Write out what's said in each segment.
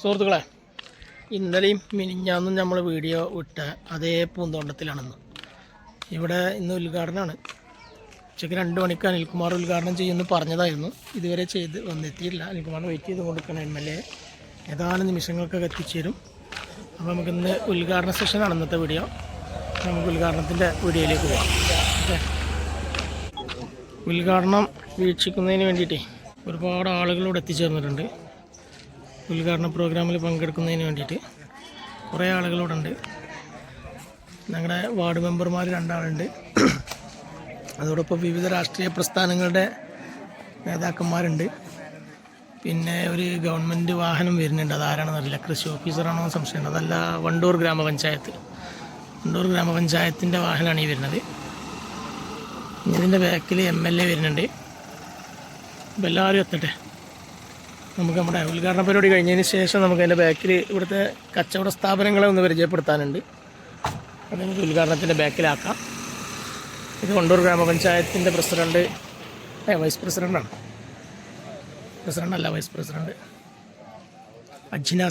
സുഹൃത്തുക്കളെ ഇന്നലെയും മിനിഞ്ഞാന്നും നമ്മൾ വീഡിയോ ഇട്ട അതേ പൂന്തോട്ടത്തിലാണെന്ന്. ഇവിടെ ഇന്ന് ഉദ്ഘാടനമാണ് ഉച്ചയ്ക്ക് രണ്ട് മണിക്ക് അനിൽകുമാർ ഉദ്ഘാടനം ചെയ്യുമെന്ന് പറഞ്ഞതായിരുന്നു. ഇതുവരെ ചെയ്ത് വന്നെത്തിയില്ല അനിൽകുമാർ വെയിറ്റ് ചെയ്ത് കൊടുക്കണം എം എൽ എ. ഏതാനും നിമിഷങ്ങൾക്കൊക്കെ എത്തിച്ചേരും. അപ്പോൾ നമുക്കിന്ന് ഉദ്ഘാടന സെഷനാണ് ഇന്നത്തെ വീഡിയോ. നമുക്ക് ഉദ്ഘാടനത്തിന്റെ വീഡിയോയിലേക്ക് പോകാം ഓക്കെ. ഉദ്ഘാടനം വീക്ഷിക്കുന്നതിന് വേണ്ടിയിട്ടേ ഒരുപാട് ആളുകൾ ഇവിടെ എത്തിച്ചേർന്നിട്ടുണ്ട്. ഉദ്ഘാടന പ്രോഗ്രാമിൽ പങ്കെടുക്കുന്നതിന് വേണ്ടിയിട്ട് കുറേ ആളുകളിവിടെ ഉണ്ട് ഞങ്ങളുടെ വാർഡ് മെമ്പർമാർ രണ്ടാളുണ്ട്. അതോടൊപ്പം വിവിധ രാഷ്ട്രീയ പ്രസ്ഥാനങ്ങളുടെ നേതാക്കന്മാരുണ്ട്. പിന്നെ ഒരു ഗവൺമെന്റ് വാഹനം വരുന്നുണ്ട്. അതാരാണെന്നറിയില്ല കൃഷി ഓഫീസറാണോ സംശയമുണ്ട് അതല്ല വണ്ടൂർ ഗ്രാമപഞ്ചായത്ത്. വണ്ടൂർ ഗ്രാമപഞ്ചായത്തിന്റെ വാഹനമാണ് ഈ വരുന്നത്. ഇതിന്റെ ബാക്കിൽ എം എൽ എ വരുന്നുണ്ട്. അപ്പോൾ എല്ലാവരും എത്തട്ടെ? നമുക്ക് നമ്മുടെ ഉദ്ഘാടന പരിപാടി കഴിഞ്ഞതിന് ശേഷം നമുക്ക് അതിന്റെ ബാക്കിൽ ഇവിടുത്തെ കച്ചവട സ്ഥാപനങ്ങളെ ഒന്ന് പരിചയപ്പെടുത്താനുണ്ട്. അത് നമുക്ക് ഉദ്ഘാടനത്തിന്റെ ബാക്കിലാക്കാം ഇത് കൊണ്ടൂർ ഗ്രാമപഞ്ചായത്തിന്റെ പ്രസിഡന്റ് ഏ വൈസ് പ്രസിഡന്റാണ് പ്രസിഡന്റ് അല്ല വൈസ് പ്രസിഡന്റ് അജ്ന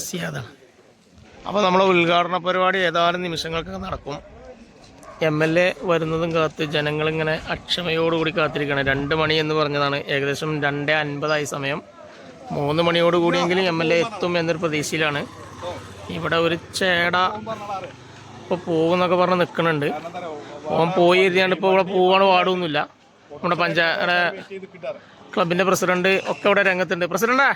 അപ്പോൾ നമ്മളെ ഉദ്ഘാടന പരിപാടി ഏതാനും നിമിഷങ്ങൾക്കൊക്കെ നടക്കും. എം എൽ എ വരുന്നതും കാത്ത് ജനങ്ങളിങ്ങനെ അക്ഷമയോടുകൂടി കാത്തിരിക്കുകയാണ് രണ്ട് മണി എന്ന് പറഞ്ഞതാണ്. ഏകദേശം രണ്ട് അൻപതായി സമയം. മൂന്ന് മണിയോട് കൂടിയെങ്കിലും എം എൽ എ എത്തും എന്നൊരു പ്രതീക്ഷയിലാണ്. ഇവിടെ ഒരു ചേട ഇപ്പോൾ പോകുന്നൊക്കെ പറഞ്ഞ് നിൽക്കുന്നുണ്ട് ഓൻ പോയി എഴുതിയാണ്ട് ഇപ്പോൾ ഇവിടെ പോവാണ് പാടൊന്നുമില്ല നമ്മുടെ പഞ്ചായത്ത് ക്ലബിന്റെ പ്രസിഡന്റ് ഒക്കെ ഇവിടെ രംഗത്തുണ്ട്. പ്രസിഡന്റാ?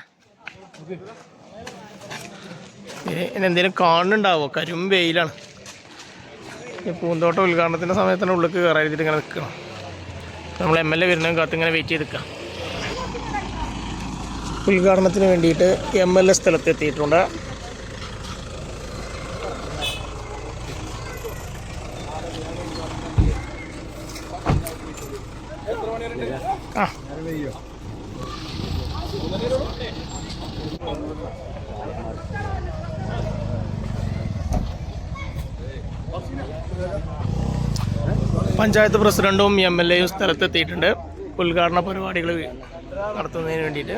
എന്തെങ്കിലും കാണുന്നുണ്ടാവോ? കരും വെയിലാണ്. പൂന്തോട്ട ഉദ്ഘാടനത്തിന്റെ സമയത്താണ് ഉള്ളിൽ കയറാതിട്ട് ഇങ്ങനെ നിൽക്കണം നമ്മൾ എം എൽ എ വരുന്നതും കാത്ത് ഇങ്ങനെ വെയിറ്റ് ചെയ്ത് നിൽക്കാം ഉദ്ഘാടനത്തിന് വേണ്ടിയിട്ട് എം എൽ എ സ്ഥലത്ത് എത്തിയിട്ടുണ്ട് ആ. പഞ്ചായത്ത് പ്രസിഡന്റും എം എൽ എയും സ്ഥലത്തെത്തിയിട്ടുണ്ട്. ഉദ്ഘാടന പരിപാടികൾ നടത്തുന്നതിന് വേണ്ടിയിട്ട്.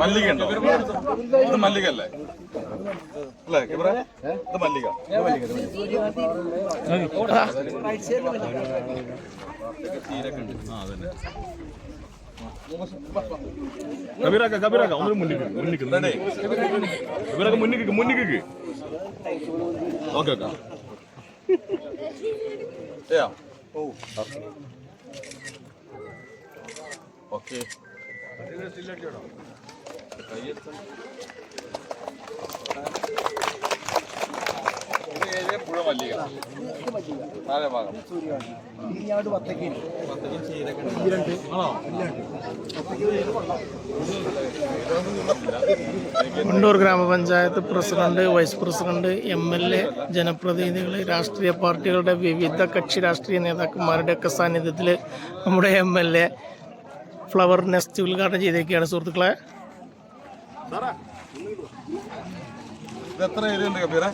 മല്ലിക ഉണ്ടോ ഇത് മല്ലിക അല്ലേ അല്ലേ ക്യാമറ ഇത് മല്ലിക. കബീറാക്ക കബീറാക്ക ഒന്ന് മുന്നിക്ക് മുന്നിക്ക് കബീറാക്ക മുന്നിക്ക് മുന്നിക്ക്. Okay okay Oh. Okay. Okay. Okay. Okay പുഴ മല്ലിക നാലേ ഭാഗം. ആണോ? Wandoor grama panchayat president vice president M L A ജനപ്രതിനിധികൾ രാഷ്ട്രീയ പാർട്ടികളുടെ വിവിധ കക്ഷി രാഷ്ട്രീയ നേതാക്കന്മാരുടെ ഒക്കെ സാന്നിധ്യത്തിൽ നമ്മുടെ M L A flower nest ഉദ്ഘാടനം ചെയ്തേക്കാണ്. സുഹൃത്തുക്കളെ. എത്ര ഏരിയ ഉണ്ട് കബീറ?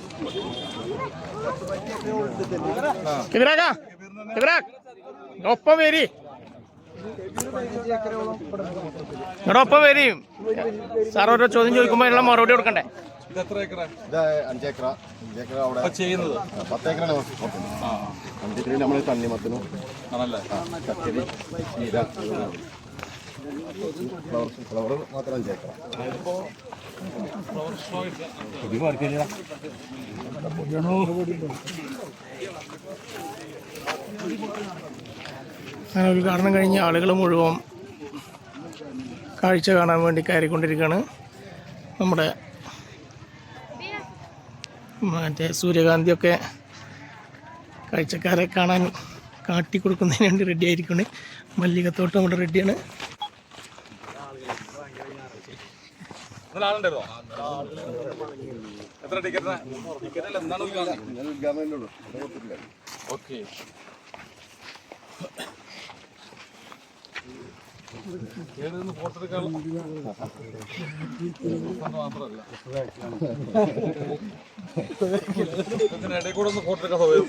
കിബിറാക്ക കിബിറാക്ക് ഒപ്പം വരി. നിങ്ങളുടെ ഒപ്പം വരി. സാർ ഓരോ ചോദ്യം ചോദിക്കുമ്പോൾ അതിനുള്ള മറുപടി കൊടുക്കണ്ടേ? ചെയ്യുന്നത്? നമ്മൾ തണ്ണിമത്തനും ഫ്ലവർ മാത്രം അഞ്ചേക്കറ അങ്ങനെ ഉദ്ഘാടനം കഴിഞ്ഞ ആളുകൾ മുഴുവൻ കാഴ്ച കാണാൻ വേണ്ടി കയറിക്കൊണ്ടിരിക്കുകയാണ്. നമ്മുടെ മറ്റേ സൂര്യകാന്തിയൊക്കെ കാഴ്ചക്കാരെ കാണാൻ കാട്ടി കൊടുക്കുന്നതിന് വേണ്ടി റെഡി ആയിരിക്കുന്നത് മല്ലികത്തോട്ട് നമ്മുടെ റെഡിയാണ് ഇന്നലെ ആളുണ്ടായിരുന്നോ എത്ര ടിക്കറ്റ് ടിക്കറ്റ് എന്താണ് ഉദ്ഘാടനം? ഓക്കെ കേറി നിന്ന് ഫോട്ടോ എടുക്കാനുള്ള മാത്രമല്ല. ഇതിനിടയിൽ കൂടെ ഒന്ന് ഫോട്ടോ എടുക്കാൻ സൗകര്യം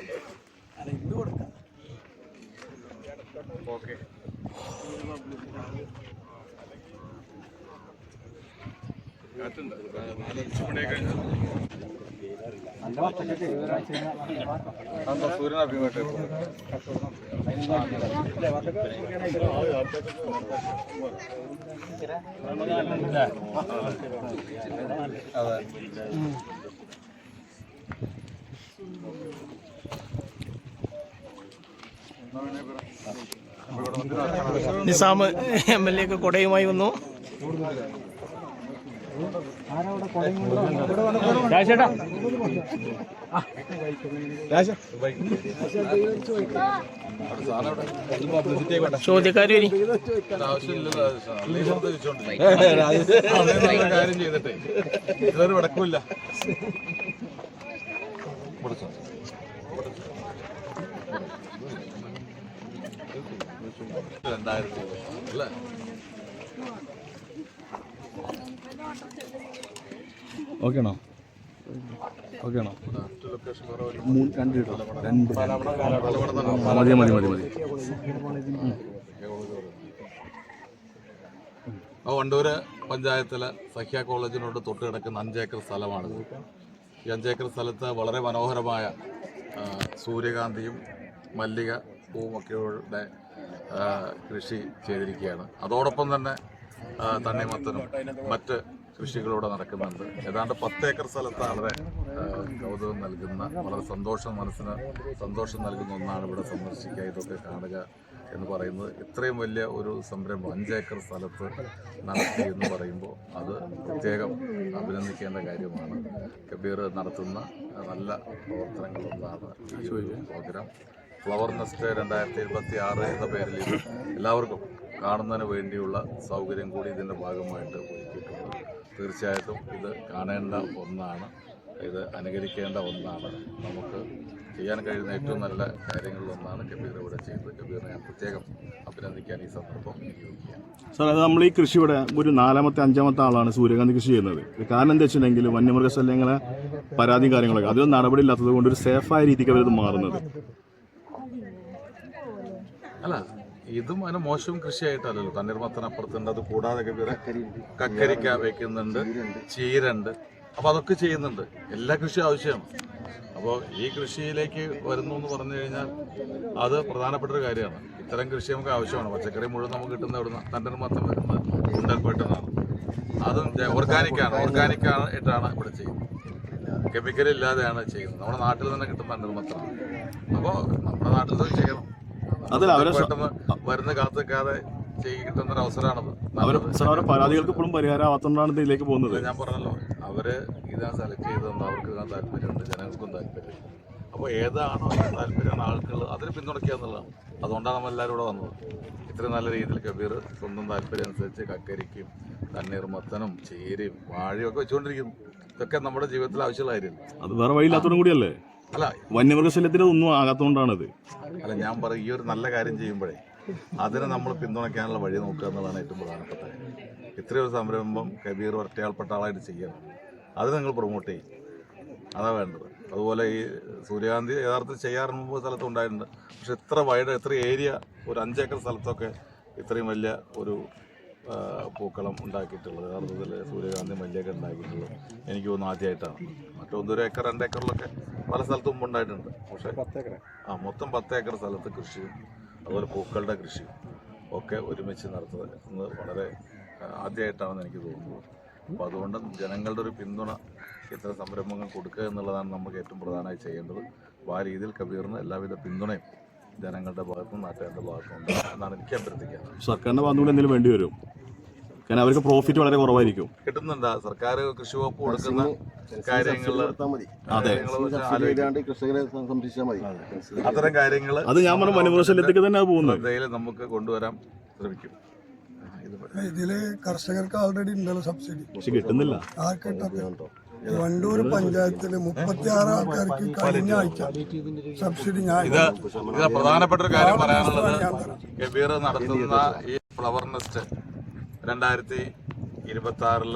സൂര്യൻ അഭിമായിട്ട് അതെ നിസാം എം എൽ എ ഒക്കെ കൊടയുമായി വന്നു. ആവശ്യമില്ല കാര്യം ചെയ്തിട്ടേ ഇതൊരു വിടക്കില്ല രണ്ടായിരത്തി അല്ലേ? ഓക്കെയാണോ ഓക്കെയാണോ രണ്ട് മതി മതി മതി മതി. ആ വണ്ടൂര് പഞ്ചായത്തിലെ സഖ്യ കോളേജിനോട് തൊട്ട് കിടക്കുന്ന അഞ്ചേക്കർ സ്ഥലമാണിത്. ഈ അഞ്ചേക്കർ സ്ഥലത്ത് വളരെ മനോഹരമായ സൂര്യകാന്തിയും മല്ലിക പൂവും ആ, കൃഷി ചെയ്തിരിക്കുകയാണ്. അതോടൊപ്പം തന്നെ തണ്ണിമത്തനും മറ്റ് കൃഷികളൂടെ നടക്കുന്നുണ്ട്. ഏതാണ്ട് പത്ത് ഏക്കർ സ്ഥലത്ത് വളരെ കൗതുകം നൽകുന്ന വളരെ സന്തോഷം മനസ്സിന് സന്തോഷം നൽകുന്ന ഒന്നാണ് ഇവിടെ സന്ദർശിക്കുക. ഇതൊക്കെ കാണുക എന്ന് പറയുന്നത് ഇത്രയും വലിയ ഒരു സംരംഭം അഞ്ചേക്കർ സ്ഥലത്ത് നടത്തി എന്ന് പറയുമ്പോൾ അത് പ്രത്യേകം അഭിനന്ദിക്കേണ്ട കാര്യമാണ്. കബീർ നടത്തുന്ന നല്ല പ്രവർത്തനങ്ങളൊന്നാണ് ഒരു പ്രോഗ്രാം ഫ്ലവർ നെസ്റ്റ് രണ്ടായിരത്തി ഇരുപത്തി ആറ് എന്ന പേരിൽ എല്ലാവർക്കും കാണുന്നതിന് വേണ്ടിയുള്ള സൗകര്യം കൂടി ഇതിന്റെ ഭാഗമായിട്ട് ഒരുക്കിയിട്ടുണ്ട്. തീർച്ചയായിട്ടും ഇത് കാണേണ്ട ഒന്നാണ്. ഇത് അനുകരിക്കേണ്ട ഒന്നാണ്. നമുക്ക് ചെയ്യാൻ കഴിയുന്ന ഏറ്റവും നല്ല കാര്യങ്ങളിലൊന്നാണ് കബീർ ഇവിടെ ചെയ്തത്. കബീറിനെ ഞാൻ പ്രത്യേകം അഭിനന്ദിക്കാൻ ഈ സന്ദർഭം സാർ അത് നമ്മൾ ഈ കൃഷി ഇവിടെ ഒരു നാലാമത്തെ അഞ്ചാമത്തെ ആളാണ് സൂര്യകാന്തി കൃഷി ചെയ്യുന്നത്. കാരണം എന്താ വെച്ചിട്ടുണ്ടെങ്കിൽ വന്യമൃഗശല്യങ്ങളെ പരാതി കാര്യങ്ങളൊക്കെ അതിലൊന്നും നടപടി ഇല്ലാത്തത് കൊണ്ട് ഒരു സേഫായ രീതിക്ക് അവരത് മാറുന്നത്. അല്ല ഇതും അതിന് മോശം കൃഷിയായിട്ടല്ലല്ലോ. തണ്ണീർമത്തനപ്പുറത്തുണ്ട് അത് കൂടാതെ കക്കരിക്ക വെക്കുന്നുണ്ട് ചീരണ്ട്. അപ്പോൾ അതൊക്കെ ചെയ്യുന്നുണ്ട്. എല്ലാ കൃഷിയും ആവശ്യമാണ്. അപ്പോൾ ഈ കൃഷിയിലേക്ക് വരുന്നു എന്ന് പറഞ്ഞു കഴിഞ്ഞാൽ അത് പ്രധാനപ്പെട്ട ഒരു കാര്യമാണ്. ഇത്തരം കൃഷി നമുക്ക് ആവശ്യമാണ്. പച്ചക്കറി മുഴുവൻ നമുക്ക് കിട്ടുന്ന എവിടുന്ന തണ്ണീർമത്തൻ വരുന്നത് ഉണ്ടൽപ്പെട്ടുന്നതാണ് അതും ഓർഗാനിക്കാണ് ഓർഗാനിക്കാണ് ഇട്ടാണ് ഇവിടെ ചെയ്യുന്നത്. കെമിക്കൽ ഇല്ലാതെയാണ് ചെയ്യുന്നത്. നമ്മുടെ നാട്ടിൽ തന്നെ കിട്ടുന്ന തണ്ണീർമത്തനാണ് അപ്പോൾ നമ്മുടെ നാട്ടിൽ തന്നെ ചെയ്യണം. അതല്ല, അവരെ വരുന്ന കാത്തു നിൽക്കാതെ കിട്ടുന്ന ഒരു അവസരമാണത്. അവർ. സാർ അവരുടെ പരാതികൾക്ക് ഇപ്പോഴും ഇതിലേക്ക് പോകുന്നത്. ഞാൻ പറഞ്ഞല്ലോ അവർ ഇതാ സെലക്ട് ചെയ്തതെന്ന് അവർക്ക് ഇതാ താല്പര്യമുണ്ട് ജനങ്ങൾക്കും താല്പര്യം. അപ്പോൾ ഏതാണോ താല്പര്യം ആൾക്കുള്ളത് അതിന് പിന്തുണയ്ക്കുക എന്നുള്ളതാണ്. അതുകൊണ്ടാണ് നമ്മൾ എല്ലാവരും ഇവിടെ വന്നത്. ഇത്രയും നല്ല രീതിയിൽ കബീർ സ്വന്തം താല്പര്യം അനുസരിച്ച് കക്കരിക്കും തണ്ണീർമത്തനും ചീരയും വാഴയും ഒക്കെ വെച്ചുകൊണ്ടിരിക്കുന്നു. ഇതൊക്കെ നമ്മുടെ ജീവിതത്തിൽ ആവശ്യമുള്ള കാര്യം അത് വേറെ വഴിയില്ലാത്തതും കൂടിയല്ലേ? വന്യമൃഗശല്യത്തിന് ഒന്നും ആകാത്തതുകൊണ്ടാണിത്. അല്ല ഞാൻ പറയും ഈ ഒരു നല്ല കാര്യം ചെയ്യുമ്പോഴേ അതിനെ നമ്മൾ പിന്തുണയ്ക്കാനുള്ള വഴി നോക്കുക എന്നുള്ളതാണ് ഏറ്റവും പ്രധാനപ്പെട്ട കാര്യം. ഇത്രയും ഒരു സംരംഭം കബീർ ഒറ്റയാൾപ്പെട്ട ആളായിട്ട് ചെയ്യണം അത് നിങ്ങൾ പ്രൊമോട്ട് ചെയ്യും. അതാ വേണ്ടത്. അതുപോലെ ഈ സൂര്യകാന്തി യഥാർത്ഥത്തിൽ ചെയ്യാറ് മുമ്പ് സ്ഥലത്ത് ഉണ്ടായിട്ടുണ്ട്. പക്ഷെ ഇത്ര വൈഡ് ഇത്ര ഏരിയ ഒരു അഞ്ചേക്കർ സ്ഥലത്തൊക്കെ ഇത്രയും വലിയ ഒരു പൂക്കളം ഉണ്ടാക്കിയിട്ടുള്ളത്. യഥാർത്ഥത്തിൽ സൂര്യകാന്തി മല്ലിയൊക്കെ ഉണ്ടാക്കിയിട്ടുള്ളത് എനിക്ക് തോന്നുന്നു ആദ്യമായിട്ടാണ്. മറ്റൊന്നൊരു ഏക്കർ രണ്ട് ഏക്കറിലൊക്കെ പല സ്ഥലത്തും മുമ്പ് ഉണ്ടായിട്ടുണ്ട്. പക്ഷേ ആ മൊത്തം പത്ത് ഏക്കർ സ്ഥലത്ത് കൃഷിയും അതുപോലെ പൂക്കളുടെ കൃഷിയും ഒക്കെ ഒരുമിച്ച് നടത്തുന്നത് വളരെ ആദ്യമായിട്ടാണെന്ന് എനിക്ക് തോന്നുന്നത് അപ്പോൾ അതുകൊണ്ട് ജനങ്ങളുടെ ഒരു പിന്തുണ ഇത്തരം സംരംഭങ്ങൾ കൊടുക്കുക എന്നുള്ളതാണ് നമുക്ക് ഏറ്റവും പ്രധാനമായി ചെയ്യേണ്ടത്. അപ്പോൾ ആ രീതിയിൽ കബീറിന് എല്ലാവിധ പിന്തുണയും ജനങ്ങളുടെ ഭാഗത്തും നാട്ടുകാരുടെ ഭാഗത്തും ഉണ്ട് എന്നാണ് എനിക്ക് അഭ്യർത്ഥിക്കുന്നത് സർക്കാരിന്റെ ഭാഗത്തുകൂടെ എന്തെങ്കിലും വേണ്ടി വരും? കാരണം അവർക്ക് പ്രോഫിറ്റ് വളരെ കുറവായിരിക്കും. കിട്ടുന്നുണ്ട്. സർക്കാർ കൃഷി വകുപ്പ് കൊടുക്കുന്ന കാര്യങ്ങൾ അതെ. കർഷകരെ സംരക്ഷിച്ചാൽ മതി. അത്തരം കാര്യങ്ങൾ അത് ഞാൻ പറഞ്ഞ വനമൃഗശല്യത്തേക്ക് തന്നെ പോകുന്നത്. നമുക്ക് കൊണ്ടുവരാൻ ശ്രമിക്കും. ഇത് ഇതിൽ കർഷകർക്ക് ആൾറെഡി ഉണ്ടല്ലോ സബ്സിഡി. പക്ഷെ കിട്ടുന്നില്ല. ആർക്കിട്ടോ വണ്ടൂർ പഞ്ചായത്തിൽ മുപ്പത്തി ആറ് ആൾക്കാർക്ക് കഴിഞ്ഞ ആഴ്ച സബ്സിഡി ഞാൻ ഇത് പ്രധാനപ്പെട്ട ഒരു കാര്യം പറയാനുള്ളത് കബീർ നടത്തുന്ന ഈ ഫ്ലവർ നെസ്റ്റ് രണ്ടായിരത്തി ഇരുപത്തി ആറിൽ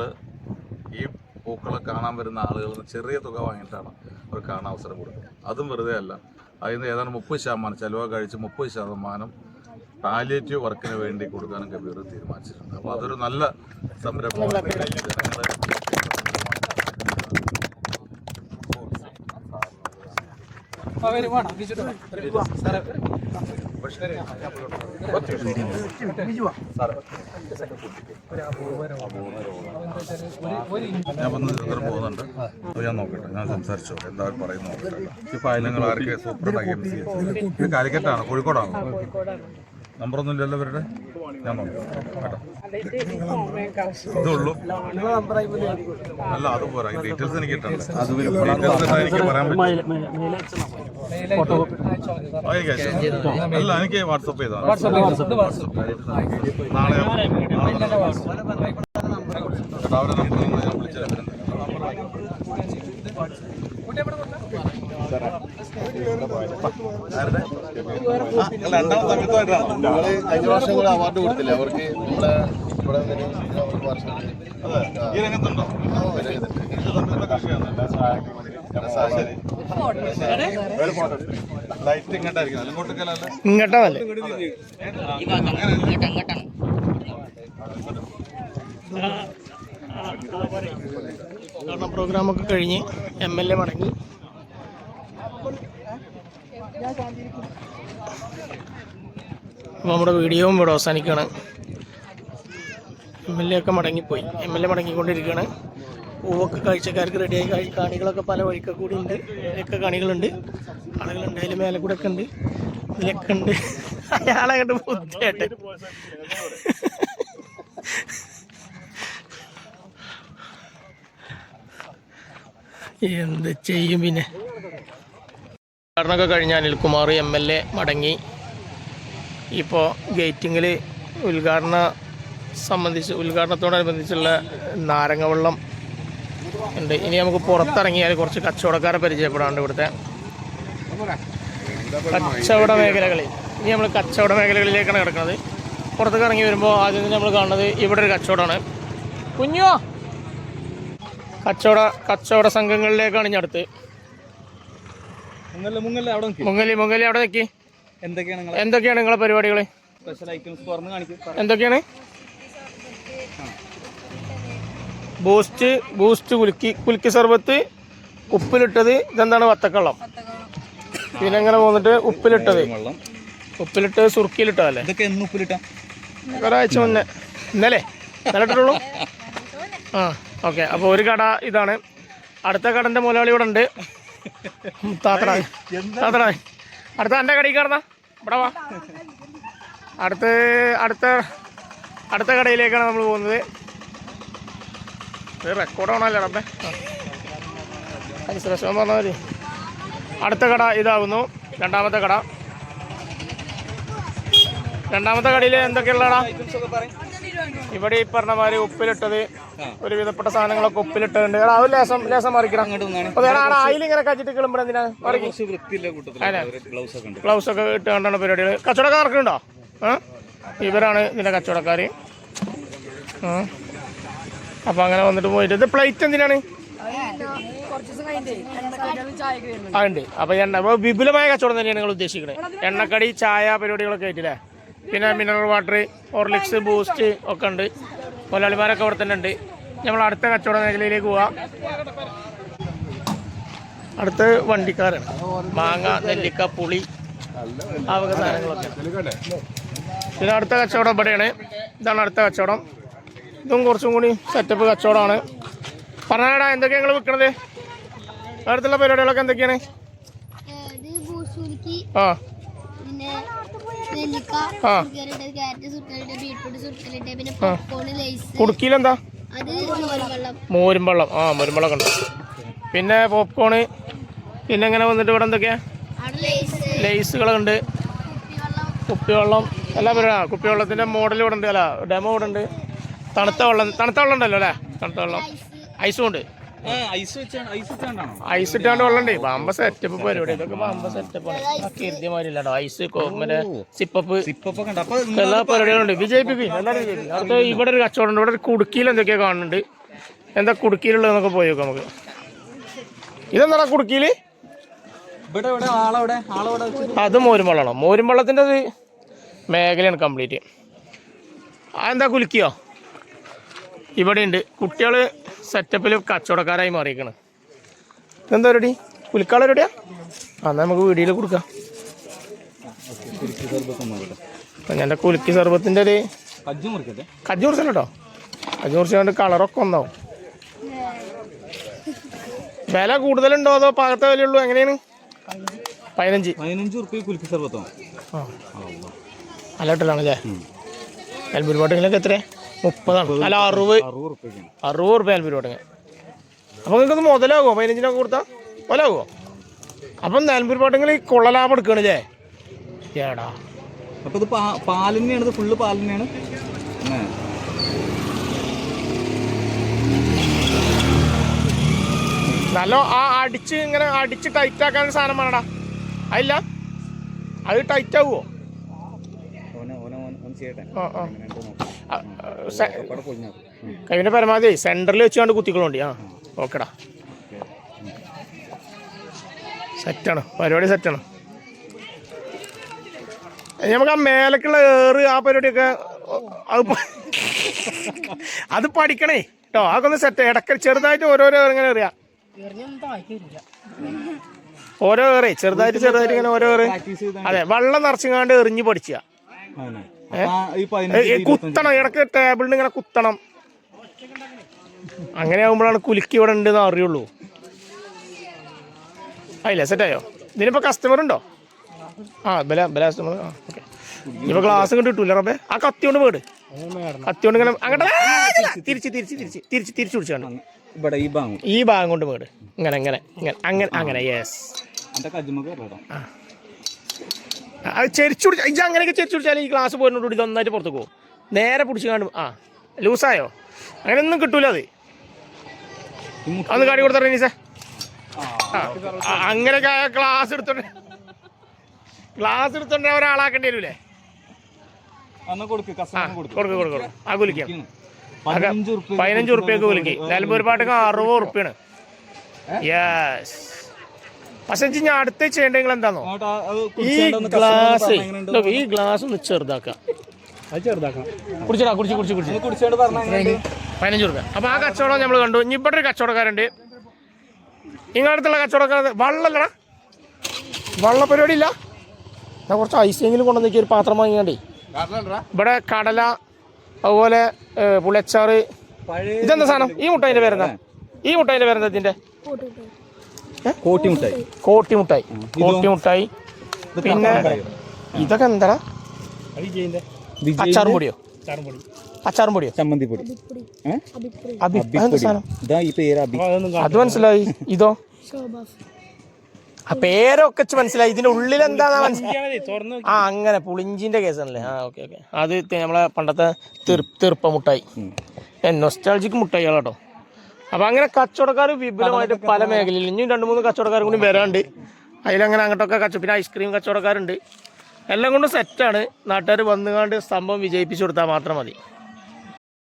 ഈ പൂക്കളെ കാണാൻ വരുന്ന ആളുകൾ ചെറിയ തുക വാങ്ങിയിട്ടാണ് അവർ കാണാൻ അവസരം കൊടുക്കുന്നത്. അതും വെറുതെ അല്ല. അതിൽ നിന്ന് മുപ്പത് ശതമാനം ചിലവ് കഴിച്ച് മുപ്പത് ശതമാനം പാലിയേറ്റീവ് വർക്കിന് വേണ്ടി കൊടുക്കാനും കബീർ തീരുമാനിച്ചിട്ടുണ്ട്. അപ്പോൾ അതൊരു നല്ല സംരംഭമാണ്. ജനങ്ങളെ ഞാൻ വന്ന് തിരുവനന്തപുരം പോകുന്നുണ്ട് അപ്പോൾ ഞാൻ നോക്കട്ടെ ഞാൻ സംസാരിച്ചോ എന്താ അവർ പറയുന്നു നോക്കട്ടെ ഈ ഫയലുകൾ ആരൊക്കെ സൂപ്രണ്ടാക്കി എം സി ഇത് കാലിക്കറ്റാണ് കോഴിക്കോടാണ് നമ്പറൊന്നും ഇല്ലല്ലോ ഇവരുടെ ഞാൻ ഇതുള്ളൂ അല്ല അത് പോരാ ഡീറ്റെയിൽസ് എനിക്ക് കിട്ടണ്ടേ ഡീറ്റെയിൽസ് എനിക്ക് പറയാൻ പറ്റും. അല്ല എനിക്ക് വാട്സപ്പ് ചെയ്താൽ നാളെ നമ്പർ ഞാൻ വർഷം അവാർഡ് കൊടുത്തില്ലേ? അവർക്ക് നമ്മളെ ഇവിടെ ഈ രംഗത്തുണ്ടോ. ലൈറ്റ് ഇങ്ങോട്ടായിരിക്കും. അല്ല ഇങ്ങോട്ടാ കാരണം പ്രോഗ്രാമൊക്കെ കഴിഞ്ഞ് എം എൽ എ മടങ്ങി. അപ്പോൾ നമ്മുടെ വീഡിയോയും ഇവിടെ അവസാനിക്കുകയാണ്. എം എൽ എ ഒക്കെ മടങ്ങിപ്പോയി. എം എൽ എ മടങ്ങിക്കൊണ്ടിരിക്കുകയാണ്. പൂവൊക്കെ കാഴ്ചക്കാർക്ക് റെഡിയായി കഴി കാണികളൊക്കെ പല വഴിക്കൊക്കെ കൂടി ഉണ്ട്. ഇതിലൊക്കെ കാണികളുണ്ട്. ആളുകളുണ്ട് അതിൽ മേലെ കൂടെ ഒക്കെ ഉണ്ട്. ഇതിലൊക്കെ ഉണ്ട്. അയാളെ കണ്ട് ബുദ്ധിയായിട്ട്. എന്ത് ചെയ്യും പിന്നെ? ഉദ്ഘാടനമൊക്കെ കഴിഞ്ഞ അനിൽകുമാർ എം എൽ എ മടങ്ങി. ഇപ്പോൾ ഗേറ്റിങ്ങിൽ ഉദ്ഘാടന സംബന്ധിച്ച് ഉദ്ഘാടനത്തോടനുബന്ധിച്ചുള്ള നാരങ്ങവെള്ളം ഉണ്ട്. ഇനി നമുക്ക് പുറത്തിറങ്ങിയാൽ കുറച്ച് കച്ചവടക്കാരെ പരിചയപ്പെടാണ്ട് ഇവിടുത്തെ. കച്ചവട മേഖലകളിൽ. ഇനി നമ്മൾ കച്ചവട മേഖലകളിലേക്കാണ് കിടക്കുന്നത്. പുറത്തേക്ക് ഇറങ്ങി വരുമ്പോൾ ആദ്യം തന്നെ നമ്മൾ കാണുന്നത് ഇവിടെ ഒരു കച്ചവടമാണ്. കുഞ്ഞോ? കച്ചവട കച്ചവട സംഘങ്ങളിലേക്കാണ് ഇനി അടുത്ത്. മുങ്ങലി മുങ്ങലി അവിടെ നിൽക്കി എന്തൊക്കെയാണ് എന്തൊക്കെയാണ് നിങ്ങളെ പരിപാടികൾ എന്തൊക്കെയാണ്? ബൂസ്റ്റ് ബൂസ്റ്റ് കുലുക്കി കുലുക്കി സർബത്ത് ഉപ്പിലിട്ടത് ഇതെന്താണ്? വത്തക്കള്ളം. പിന്നെ എങ്ങനെ പോന്നിട്ട്? ഉപ്പിലിട്ടത്. ഉപ്പിലിട്ട് സുർക്കിയിലിട്ടതല്ലേ? ഇതൊക്കെ എന്ന് ഉപ്പിലിട്ടാ. ഒരാഴ്ച മുന്നേ. ഇന്നലെ? ഇന്നലെ ഇട്ടിട്ടുള്ളൂ? ആ ഓക്കെ. അപ്പോൾ ഒരു കട ഇതാണ്. അടുത്ത കടന്റെ മുതലാളി ഇവിടെ ഉണ്ട്. താത്തടാ. താത്തടാ. അടുത്ത എന്റെ കടയിൽ കടന്നാ. ഇവിടെ വാ. അടുത്ത് അടുത്ത അടുത്ത കടയിലേക്കാണ് നമ്മൾ പോകുന്നത്. ഇത് റെക്കോർഡ് ആണല്ലോ റബ്ബേ? പറഞ്ഞാൽ മതി. അടുത്ത കട ഇതാവുന്നു. രണ്ടാമത്തെ കട. രണ്ടാമത്തെ കടയിൽ എന്തൊക്കെയുള്ളടാ ഇവിടെ ഈ പറഞ്ഞ മാതിരി ഉപ്പിലിട്ടത് ഒരു വിധപ്പെട്ട സാധനങ്ങളൊക്കെ ഉപ്പിലിട്ടുണ്ട് എടാ അത് ലേസം ലേസം മറിക്കണം ഇങ്ങനെ കച്ചിട്ട് കിളുമ്പോൾ എന്തിനാ? മറിക്കും. കുറച്ച് വൃത്തിയില്ല കൂട്ടത്തിൽ ഗ്ലൗസ് ഒക്കെ ഇട്ട് കണ്ടാണ് പരിപാടികൾ കച്ചവടക്കാർക്കുണ്ടോ ഇവരാണ് ഇതിന്റെ കച്ചവടക്കാർ ആ അപ്പൊ അങ്ങനെ വന്നിട്ട് പോയിട്ട് ഇത് പ്ലേറ്റ് എന്തിനാണ്? ആ ഉണ്ട്. അപ്പൊ എണ്ണ അപ്പൊ വിപുലമായ കച്ചവടം തന്നെയാണ് നിങ്ങൾ ഉദ്ദേശിക്കുന്നത് എണ്ണക്കടി ചായ പരിപാടികളൊക്കെ ആയിട്ടില്ലേ? പിന്നെ മിനറൽ വാട്ടർ ഹോർലിക്സ് ബൂസ്റ്റ് ഒക്കെ ഉണ്ട്. മുതലാളിമാരൊക്കെ അവിടെ തന്നെ ഉണ്ട്. നമ്മൾ അടുത്ത കച്ചവട മേഖലയിലേക്ക് പോവാം. അടുത്ത് വണ്ടിക്കാരാണ്. മാങ്ങ നെല്ലിക്ക പുളി ആ വക സാധനങ്ങളൊക്കെ. പിന്നെ അടുത്ത കച്ചവടം ഇവിടെയാണ്. ഇതാണ് അടുത്ത കച്ചവടം. ഇതും കുറച്ചും കൂടി സെറ്റപ്പ് കച്ചവടമാണ്. പറഞ്ഞാടാ എന്തൊക്കെയാണ് നിങ്ങൾ വിൽക്കണത് അടുത്തുള്ള പരിപാടികളൊക്കെ എന്തൊക്കെയാണ്? ആ. കുടുക്കിയിലെന്താ അത് മോരും വെള്ളം ആ മോരും വെള്ളം ഉണ്ട്. പിന്നെ പോപ്കോണ് പിന്നെ എങ്ങനെ വന്നിട്ട് ഇവിടെ എന്തൊക്കെയാ? ലേസുകളുണ്ട്. കുപ്പിവെള്ളം. എല്ലാ പരിപാടി ആ കുപ്പിവെള്ളത്തിന്റെ മോഡൽ ഇവിടെ ഉണ്ട്. അല്ല ഡെമോ ഇവിടെ ഉണ്ട്. തണുത്ത വെള്ളം തണുത്ത വെള്ളം ഉണ്ടല്ലോ അല്ലേ? തണുത്ത വെള്ളം. ഐസും ഉണ്ട്. ഐസ് ഇട്ടാണ്ട് വെള്ളണ്ടേ ബാമ്പ സെറ്റപ്പ് പരിപാടി. ഇതൊക്കെ ബാമ്പ സെറ്റപ്പ് ആണ്. ഇല്ലാട്ടോ ഐസ് മറ്റേ സിപ്പപ്പ് എല്ലാ പരിപാടികളുണ്ട്. വിജയിപ്പിക്കും. എല്ലാവരും അടുത്ത ഇവിടെ ഒരു കച്ചവടം ഉണ്ട് ഇവിടെ ഒരു കുടുക്കിയിൽ എന്തൊക്കെയാ കാണുന്നുണ്ട്. എന്താ കുടുക്കിയിലുള്ളതെന്നൊക്കെ പോയി നോക്കാം നമുക്ക്. ഇതെന്താടാ കുടുക്കിയിൽ അത് മോരും വെള്ളമാണ് മോരും വെള്ളത്തിന്റെ അത് മേഖലയാണ് കംപ്ലീറ്റ് അതെന്താ കുലുക്കിയോ? ഇവിടെ ഉണ്ട് കുട്ടികൾ സെറ്റപ്പിൽ കച്ചവടക്കാരായി മാറിയിരിക്കണ്. എന്താ പരിപാടിയാ? ആ എന്നാൽ നമുക്ക് വീടിയിൽ കൊടുക്കാം. അപ്പം എന്റെ കുലുക്കി സർബത്തിന്റെ ഒരു കജ്ജു മുറിക്കട്ടെ? കജ്ജി കുറിച്ചല്ലോ കേട്ടോ കജ്ജു മുറിച്ചുകൊണ്ട് കളറൊക്കെ ഒന്നാവും. വില കൂടുതലുണ്ടോ അതോ പാകത്തെ വിലയുള്ളൂ? എങ്ങനെയാണ്? പതിനഞ്ച്. പതിനഞ്ച് റുപ്യ കുലുക്കി സർബത്തോ? ആ. അല്ലട്ടലാണല്ലേ അൽബൂർ പാട്ടിങ്ങളൊക്കെ എത്ര മുപ്പതാണ്. അല്ല അറുപത്. അറുപത് റുപ്യ അൽബൂർ പാട്ടിങ്ങൾ അപ്പോൾ നിങ്ങൾക്കത് മുതലാകുമോ പതിനഞ്ചിനൊക്കെ കൊടുത്താൽ മുതലാകുമോ അപ്പം നെൽമ്പൂർ പാട്ടിങ്ങൾ കൊള്ള ലാഭം എടുക്കണല്ലേ ഏടാ അപ്പൊ ഇത് പാലിനെയാണ് ഫുള്ള് പാലിനെയാണ്? നല്ല ആ അടിച്ച് ഇങ്ങനെ അടിച്ച് ടൈറ്റ് ആക്കാൻ സാധനം വേണടാ. അതില്ല? അത് ടൈറ്റ് ആവുമോ ഓനെ ഓനെ ഓൻ ഓൻ ചെയ്യട്ടെ. ആ ആ. കൈവിന്റെ പരമാവധി സെന്ററിൽ വെച്ചുകൊണ്ട് കുത്തിക്കളുണ്ട്. ആ ഓക്കെടാ. സെറ്റാണ്. പരിപാടി സെറ്റാണ്. നമുക്ക് ആ മേലക്കുള്ള ഏറ് ആ പരിപാടിയൊക്കെ അത് അത് പഠിക്കണേ. കേട്ടോ അതൊക്കെ ഒന്ന് സെറ്റ് ഇടയ്ക്ക് ചെറുതായിട്ട് ഓരോരോ ഇങ്ങനെ എറിയാം ഓരോ ഏറെ ചെറുതായിട്ട് ചെറുതായിട്ട് ഇങ്ങനെ ഓരോ ഏറെ. അതെ വെള്ളം നിറച്ചുങ്ങാണ്ട് എറിഞ്ഞ് പഠിക്കുക ആ കുത്തണം ഇടയ്ക്ക് ടേബിളിന് ഇങ്ങനെ കുത്തണം. അങ്ങനെ ആകുമ്പോഴാണ് കുലുക്കി ഇവിടെ ഉണ്ടെന്ന് അറിയുള്ളൂ. ആയില്ലേ സെറ്റായോ ഇതിനിപ്പോ കസ്റ്റമർ ഉണ്ടോ? ആ ബല ബല കസ്റ്റമർ ആ ഓക്കെ ഇപ്പൊ ഗ്ലാസ് കൊണ്ട് കിട്ടൂല റബ്ബേ? ആ കത്തി കൊണ്ട് വീട് കത്തി കൊണ്ട് ഇങ്ങനെ അങ്ങോട്ട് തിരിച്ച് തിരിച്ച് തിരിച്ച് തിരിച്ച് തിരിച്ചു പിടിച്ചാണ് ഇവിടെ ഈ ഭാഗം. ഈ ഭാഗം കൊണ്ട് വീട് ഇങ്ങനെ ഇങ്ങനെ ഇങ്ങനെ അങ്ങനെ അങ്ങനെ യെസ് കേട്ടോ. അത് ചെരിച്ചു പിടിച്ച ഇത് അങ്ങനെയൊക്കെ ചെരിച്ചു പിടിച്ചാൽ ഈ ഗ്ലാസ് പോരുന്നോട് ഇത് നന്നായിട്ട് പുറത്തേക്ക് പോകും. നേരെ പിടിച്ച് കാണും ആ ലൂസായോ? അങ്ങനെയൊന്നും കിട്ടൂല അത്. അന്ന് കാടി കൊടുത്തറ നീസേ ആ അങ്ങനെയൊക്കെ ഗ്ലാസ് എടുത്തോണ്ട് ഗ്ലാസ് എടുത്തോണ്ട് ഒരാളാക്കേണ്ടി വരൂലേ? കൊടുക്ക് കൊടുക്ക്. കൊടുക്കും ആ കുലിക്കാം പതിനഞ്ച് ഉറുപ്പ്യൊക്കെ കുലിക്കി. നിലമ്പൂർ പാട്ടൊക്കെ അറുപത് ഉറുപ്പ്യാണ്. യെസ് പക്ഷെ ഞാൻ അടുത്ത് ചെയ്യണ്ടെങ്കിൽ നിങ്ങൾ എന്താണോ അത് ഈ ഗ്ലാസ് ഈ ഗ്ലാസ് ഒന്ന് ചെറുതാക്കാം. കുടിച്ചടാ കുടിച്ച് കുടിച്ച് കുടിച്ച്. പതിനഞ്ച് രൂപ. അപ്പൊ ആ കച്ചവടം നമ്മൾ കണ്ടു. ഇനി ഇവിടെ ഒരു കച്ചവടക്കാരുണ്ട്. ഇങ്ങടുത്തുള്ള കച്ചവടക്കാർ വള്ളല്ലടാ. വള്ള പരിപാടി ഇല്ല ഞാൻ കുറച്ച് ഐസെങ്കിലും കൊണ്ടുവന്നേക്ക് ഒരു പാത്രം വാങ്ങിയാണ്ടേ. ഇവിടെ കടല അതുപോലെ പുളിച്ചാറ് ഇതെന്താ സാധനം? ഈ മുട്ടായിന്റെ പേരെന്താ? ഈ മുട്ടായിന്റെ പേരെന്താ ഇതിന്റെ? കോട്ടി മുട്ടായി കോട്ടി മുട്ടായി കോട്ടി മുട്ടായി പിന്നെ ഇതൊക്കെ എന്താ അച്ചാറും പൊടിയോ? അച്ചാറും പൊടിയോ? ചമ്മന്തി പൊടി. അത് മനസ്സിലായി. ഇതോ? ആ പേരൊക്കെ മനസ്സിലായി. ഇതിന്റെ ഉള്ളിൽ എന്താന്നാ മനസ്സിലായി? ആ അങ്ങനെ പുളിഞ്ചിന്റെ കേസാണല്ലേ? ആ ഓക്കെ ഓക്കെ. അത് നമ്മളെ പണ്ടത്തെ തീർപ്പ തെറുപ്പ മുട്ടായി നൊസ്റ്റാൾജിക്ക് മുട്ടായികളാട്ടോ. അപ്പൊ അങ്ങനെ കച്ചവടക്കാർ വിപുലമായിട്ട് പല മേഖലയിൽ ഇനിയും രണ്ട് മൂന്ന് കച്ചവടക്കാർ കൂടി വരാണ്ട്. അതിലങ്ങനെ അങ്ങോട്ടൊക്കെ കച്ച പിന്നെ ഐസ്ക്രീം കച്ചവടക്കാരുണ്ട്. എല്ലാം കൊണ്ടും സെറ്റാണ് നാട്ടുകാർ വന്നുകൊണ്ട് സംഭവം വിജയിപ്പിച്ചു കൊടുത്താൽ മാത്രം മതി.